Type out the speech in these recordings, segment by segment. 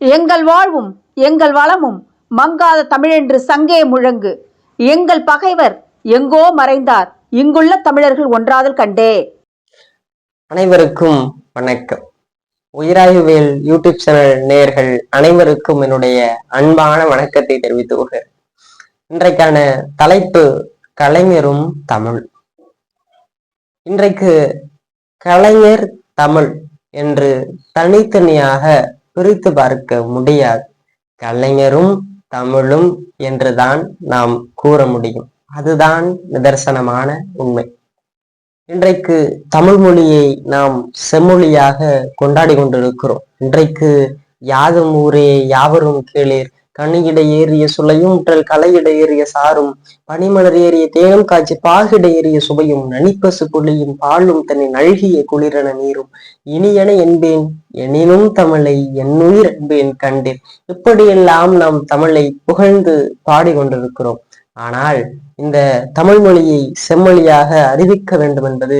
எங்கள் வாழ்வும் எங்கள் வளமும் மங்காத தமிழென்று சங்கே முழங்கு. எங்கள் பகைவர் எங்கோ மறைந்தார். இங்குள்ள தமிழர்கள் ஒன்றாதல் கண்டே. அனைவருக்கும் வணக்கம். உயிராய்வேல் யூடியூப் சேனல் நேயர்கள் அனைவருக்கும் என்னுடைய அன்பான வணக்கத்தை தெரிவித்து கொள்கிறேன் இன்றைக்கான தலைப்பு கலைஞரும் தமிழ் இன்றைக்கு கலைஞர் தமிழ் என்று தனித்தனியாக பிரித்து பார்க்க முடியாது. கலைஞரும் தமிழும் என்றுதான் நாம் கூற முடியும். அதுதான் நிதர்சனமான உண்மை. இன்றைக்கு தமிழ் மொழியை நாம் செம்மொழியாக கொண்டாடி கொண்டிருக்கிறோம். இன்றைக்கு யாதும் ஊரே யாவரும் கேளீர் கண்ணியிட ஏறிய சுளையும் உற்றல் கலையிட ஏறிய சாரும் பனிமலர் ஏறிய தேனும் காய்ச்சி பாகிட ஏறிய சுவையும் நனிப்பசு புள்ளியும் பாலும் தன்னை நல்கிய குளிரன நீரும். இனியன என்பேன் எனினும் தமிழை என்னுயிர் என்பேன் கண்டேன். இப்படியெல்லாம் நாம் தமிழை புகழ்ந்து பாடிக்கொண்டிருக்கிறோம். ஆனால் இந்த தமிழ் மொழியை செம்மொழியாக அறிவிக்க வேண்டும் என்பது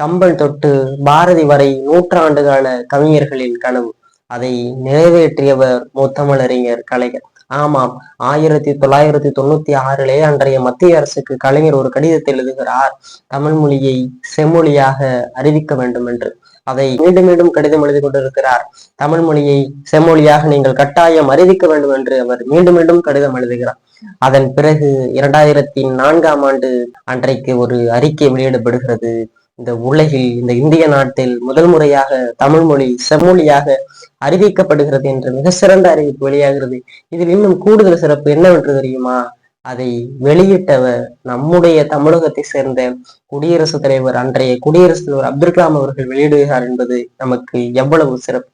கம்பல் தொட்டு பாரதி வரை நூற்றாண்டு கால கவிஞர்களின் கனவு. அதை நிறைவேற்றியவர் முத்தமிழறிஞர் கலைஞர். ஆமாம். ஆயிரத்தி தொள்ளாயிரத்தி தொண்ணூத்தி ஆறிலே அன்றைய மத்திய அரசுக்கு கலைஞர் ஒரு கடிதத்தை எழுதுகிறார். தமிழ் மொழியை செம்மொழியாக அறிவிக்க வேண்டும் என்று. அதை மீண்டும் மீண்டும் கடிதம் எழுதி கொண்டிருக்கிறார். தமிழ் மொழியை செம்மொழியாக நீங்கள் கட்டாயம் அறிவிக்க வேண்டும் என்று அவர் மீண்டும் மீண்டும் கடிதம் எழுதுகிறார். அதன் பிறகு இரண்டாயிரத்தி நான்காம் ஆண்டு அன்றைக்கு ஒரு அறிக்கை வெளியிடப்படுகிறது. இந்த உலகில் இந்த இந்திய நாட்டில் முதல் முறையாக தமிழ் மொழி செம்மொழியாக அறிவிக்கப்படுகிறது என்ற மிக சிறந்த அறிவிப்பு வெளியாகிறது. இதில் இன்னும் கூடுதல் சிறப்பு என்னவென்று தெரியுமா? அதை வெளியிட்டவர் நம்முடைய தமிழகத்தை சேர்ந்த குடியரசுத் தலைவர் அன்றைய குடியரசுத் தலைவர் அப்துல் கலாம் அவர்கள் வெளியிடுகிறார் என்பது நமக்கு எவ்வளவு சிறப்பு.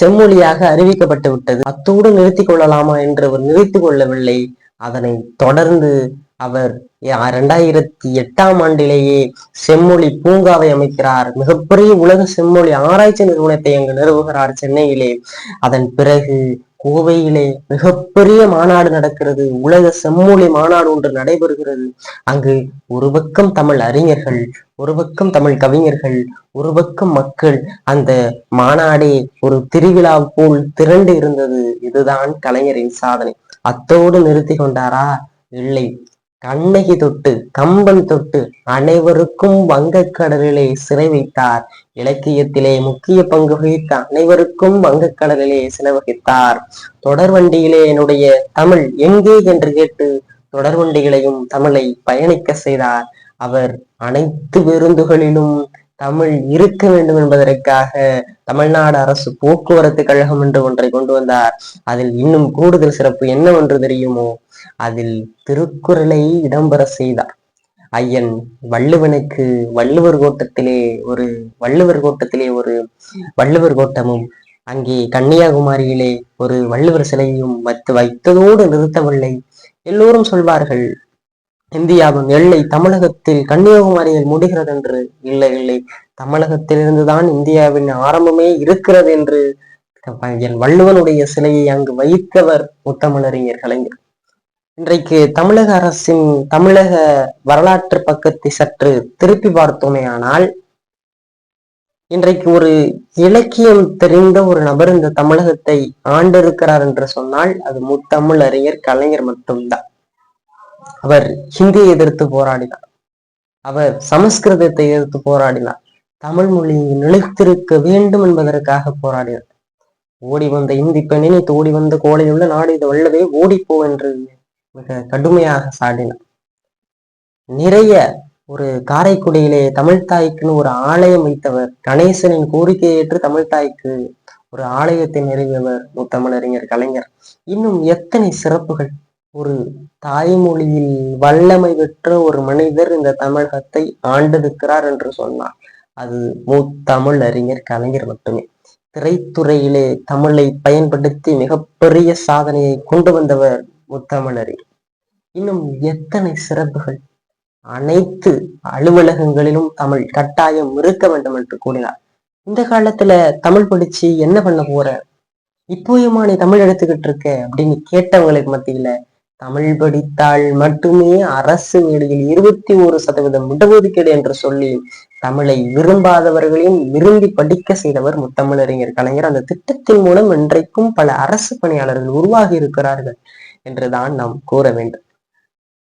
செம்மொழியாக அறிவிக்கப்பட்டு விட்டது. அத்தோடு நிறுத்திக் கொள்ளலாமா என்று அவர் நிறுத்திக் கொள்ளவில்லை. அதனை தொடர்ந்து அவர் இரண்டாயிரத்தி எட்டாம் ஆண்டிலேயே செம்மொழி பூங்காவை அமைக்கிறார். மிகப்பெரிய உலக செம்மொழி ஆராய்ச்சி நிறுவனத்தை அங்கு நிறுவுகிறார் சென்னையிலே. அதன் பிறகு கோவையிலே மிகப்பெரிய மாநாடு நடக்கிறது. உலக செம்மொழி மாநாடு ஒன்று நடைபெறுகிறது. அங்கு ஒரு பக்கம் தமிழ் அறிஞர்கள் ஒரு பக்கம் தமிழ் கவிஞர்கள் ஒரு பக்கம் மக்கள். அந்த மாநாடே ஒரு திருவிழா போல் திரண்டு இருந்தது. இதுதான் கலைஞரின் சாதனை. அத்தோடு நிறுத்தி கொண்டாரா? இல்லை. கண்ணகி தொட்டு கம்பன் தொட்டு அனைவருக்கும் வங்கக்கடலிலே சிறை வைத்தார் இலக்கியத்திலே முக்கிய பங்கு வகித்த அனைவருக்கும் வங்கக்கடலிலே சிறை வகித்தார். தொடர்வண்டியிலே என்னுடைய தமிழ் எங்கே என்று கேட்டு தொடர்வண்டிகளையும் தமிழை பயணிக்க செய்தார். அவர் அனைத்து பேருந்துகளிலும் தமிழ் இருக்க வேண்டும் என்பதற்காக தமிழ்நாடு அரசு போக்குவரத்து கழகம் என்று ஒன்றை கொண்டு வந்தார். அதில் இன்னும் கூடுதல் சிறப்பு என்னவென்று தெரியுமோ? அதில் திருக்குறளை இடம்பெற செய்தார். ஐயன் வள்ளுவனுக்கு வள்ளுவர் கோட்டத்திலே ஒரு வள்ளுவர் கோட்டத்திலே ஒரு வள்ளுவர் கோட்டமும் அங்கே கன்னியாகுமரியிலே ஒரு வள்ளுவர் சிலையும் வைத்து வைத்ததோடு நிறுத்தவில்லை. எல்லோரும் சொல்வார்கள் இந்தியாவின் எல்லை தமிழகத்தில் கன்னியாகுமரியில் முடிகிறது என்று இல்லை இல்லை தமிழகத்திலிருந்துதான் இந்தியாவின் ஆரம்பமே இருக்கிறது என்று என் வள்ளுவனுடைய சிலையை அங்கு வைத்தவர் முத்தமிழறிஞர் கலைஞர். இன்றைக்கு தமிழக அரசின் தமிழக வரலாற்று பக்கத்தை சற்று திருப்பி பார்த்தோமேயானால் இன்றைக்கு ஒரு இலக்கியம் தெரிந்த ஒரு நபர் இந்த தமிழகத்தை ஆண்டிருக்கிறார் என்று சொன்னால் அது முத்தமிழ் அறிஞர் கலைஞர் மட்டும்தான். அவர் ஹிந்தியை எதிர்த்து போராடினார். அவர் சமஸ்கிருதத்தை எதிர்த்து போராடினார். தமிழ் மொழி நிலைத்திருக்க வேண்டும் என்பதற்காக போராடினார். ஓடி வந்த இந்தி பெண்ணினை தோடி வந்த கோலையுள்ள நாடு இது வல்லவே ஓடிப்போ என்று மிக கடுமையாக சாடினார் நிறைய ஒரு காரைக்குடியிலே தமிழ்தாய்க்குன்னு ஒரு ஆலயம் வைத்தவர் கணேசனின் கோரிக்கையை ஏற்று தமிழ்தாய்க்கு ஒரு ஆலயத்தை நிறுவியவர் முத்தமிழறிஞர் கலைஞர். இன்னும் எத்தனை சிறப்புகள். ஒரு தாய்மொழியில் வல்லமை பெற்ற ஒரு மனிதர் இந்த தமிழகத்தை ஆண்டிருக்கிறார் என்று சொன்னார். அது மூத்தமிழ் அறிஞர் கலைஞர் மட்டுமே. திரைத்துறையிலே தமிழை பயன்படுத்தி மிகப்பெரிய சாதனையை கொண்டு வந்தவர் முத்தமிழறி இன்னும் எத்தனை சிறப்புகள்? அனைத்து அலுவலகங்களிலும் தமிழ் கட்டாயம் இருக்க வேண்டும் என்று கூறினார். இந்த காலத்துல தமிழ் படிச்சு என்ன பண்ண போற? இப்போயுமா நீ தமிழ் எடுத்துக்கிட்டு இருக்க அப்படின்னு கேட்டவங்களுக்கு மத்தியில தமிழ் படித்தால் மட்டுமே அரசு வேலையில் இருபத்தி ஒரு சதவீதம் இடஒதுக்கீடு என்று சொல்லி தமிழை விரும்பாதவர்களையும் விரும்பி படிக்க செய்தவர் முத்தமிழறிஞர் கலைஞர். அந்த திட்டத்தின் மூலம் இன்றைக்கும் பல அரசு பணியாளர்கள் உருவாகி இருக்கிறார்கள். என்றுதான் நாம் கூற வேண்டும்.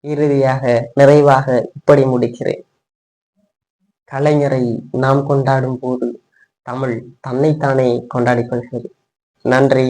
இறுதியாக நிறைவாக இப்படி முடிக்கிறேன். கலைஞரை நாம் கொண்டாடும் போது தமிழ் தன்னைத்தானே கொண்டாடிக் கொள்கிறது. நன்றி